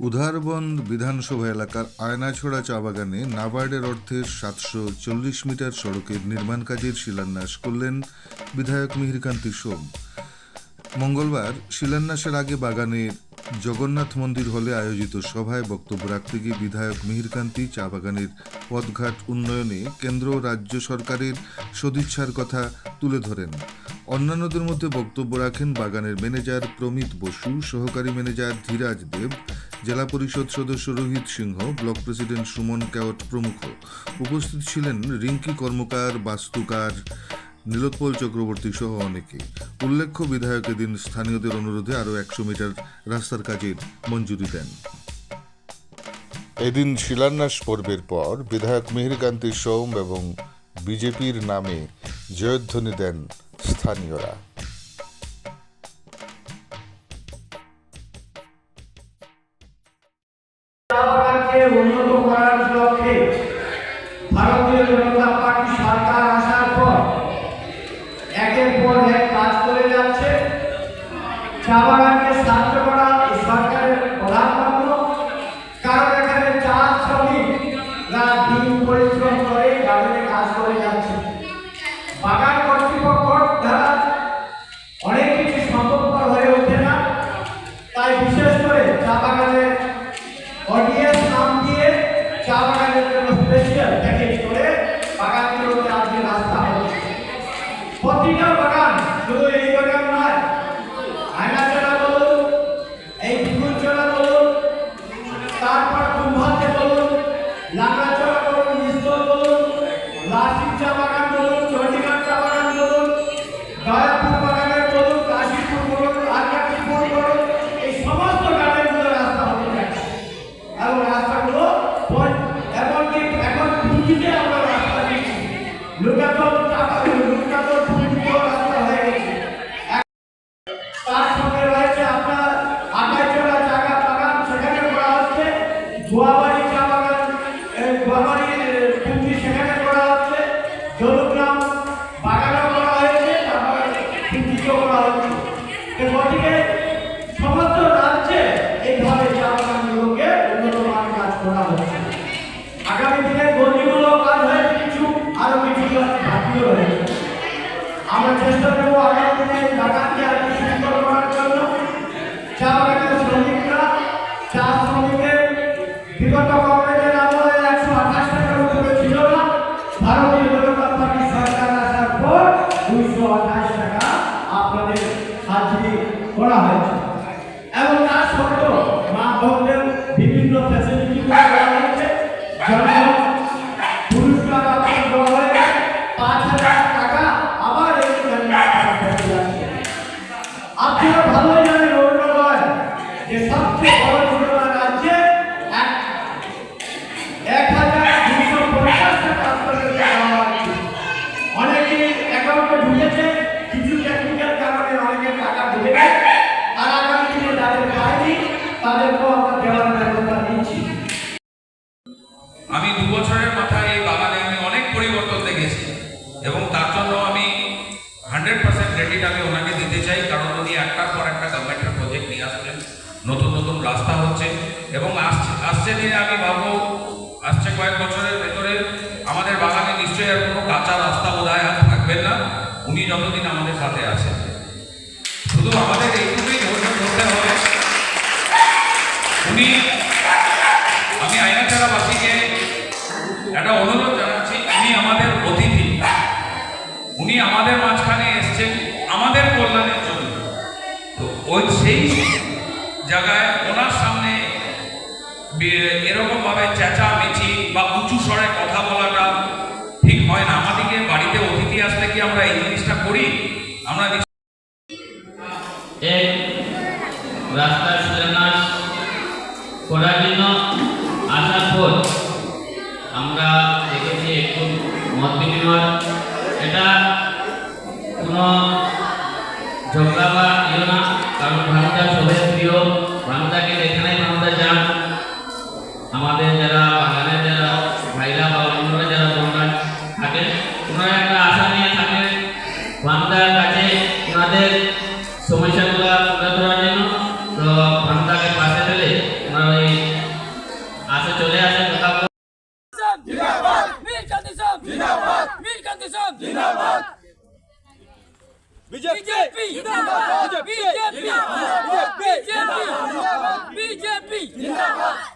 উধারবন্দ বিধানসভা এলাকার আয়নাছড়া চা বাগানে নাবার্ডের অর্থে সাতশো চল্লিশ মিটার সড়কের নির্মাণ কাজের শিলান্যাস করলেন বিধায়ক মিহিরকান্তি সোম। মঙ্গলবার শিলান্যাসের আগে বাগানের জগন্নাথ মন্দির হলে আয়োজিত সভায় বক্তব্য রাখতে গিয়ে বিধায়ক মিহিরকান্তি চা বাগানের পথঘাট উন্নয়নে কেন্দ্র রাজ্য সরকারের সদিচ্ছার কথা তুলে ধরেন। অন্যান্যদের মধ্যে বক্তব্য রাখেন বাগানের ম্যানেজার প্রমিত বসু, সহকারী ম্যানেজার ধীরাজ দেব জেলা পরিষদ সদস্য রোহিত সিংহ, ব্লক প্রেসিডেন্ট সুমন কেওট প্রমুখ। উপস্থিত ছিলেন রিঙ্কি কর্মকার, বাস্তুকার, নীলোৎপল চক্রবর্তী সহ অনেকে। উল্লেখ্য, বিধায়ক এদিন স্থানীয়দের অনুরোধে আরও একশো মিটার রাস্তার কাজের মঞ্জুরি দেন। এদিন শিলান্যাস পর্বের পর বিধায়ক মেহেরকান্তি সোম এবং বিজেপির নামে জয়ধ্বনি দেন স্থানীয়রা। উন্নত করার লক্ষ্যে ভারতীয় জনতা পার্টি সরকার আসার পর একের পর এক কাজ করে যাচ্ছে। চা বাগানকে সাহায্য করা, এই সরকারের প্রধান লক্ষ্য কারণ এখানে চা শ্রমিকরা দিন পরিশ্রম করে গার্ডেনে কাজ করে যাচ্ছে। বাগান কর্তৃপক্ষ দ্বারা অনেক কিছু সম্ভবপর হয়ে ওঠে না। তাই বিশেষ করে চা বাগানের অডিয়েন্স নাম দিয়ে চা বাগানের জন্য স্পেশাল প্যাকেজ করে বাগানগুলোতে আজকে রাস্তা হচ্ছে প্রতিটা বাগান শুধু এই বাগান আমরা চেষ্টা করব আগামী আমি দু বছরের মাথায় এই বাগানে আমি অনেক পরিবর্তন দেখেছি এবং তার জন্য আমি হান্ড্রেড পার্সেন্ট ক্রেডিট আমি ওনাকে দিতে চাই, কারণ উনি একটার পর একটা গভর্নমেন্টের প্রজেক্ট নিয়ে আসলেন নতুন নতুন রাস্তা হচ্ছে এবং আসছে আসছে দিনে আমি ভাববো, আসছে কয়েক বছরের ভেতরে আমাদের বাগানে নিশ্চয়ই আর কোনো কাঁচা রাস্তা বোধ হয় আর থাকবেন না উনি যতদিন আমাদের সাথে আছেন শুধু আমাদের এইটুকুই ধৈর্য ধরতে হবে উনি আমি আইনাচারাবাসীকে একটা অনুরোধ জানাচ্ছি উনি আমাদের অতিথি উনি আমাদের মাঝখানে এসছেন আমাদের কল্যাণের জন্য। তো ওই সেই জায়গায় ওনার সামনে এরকমভাবে চেঁচামেচি বা উঁচু স্বরে কথা বলাটা ঠিক হয় না। আমাদেরকে বাড়িতে অতিথি আসলে কি আমরা এই জিনিসটা করি? আমরা রাস্তার শিলান্যাস করার জন্য আসার পর আমরা দেখেছি একটু মত বিনিময় এটা কোনো ঝগড়া বা ইয়ে না। কারণ ভানুদা সবাই প্রিয়, ভানুদাকে দেখে নাই ভানুদা যান। जिंदाबाद बीजेपी जिंदाबाद बीजेपी जिंदाबाद बीजेपी जिंदाबाद बीजेपी जिंदाबाद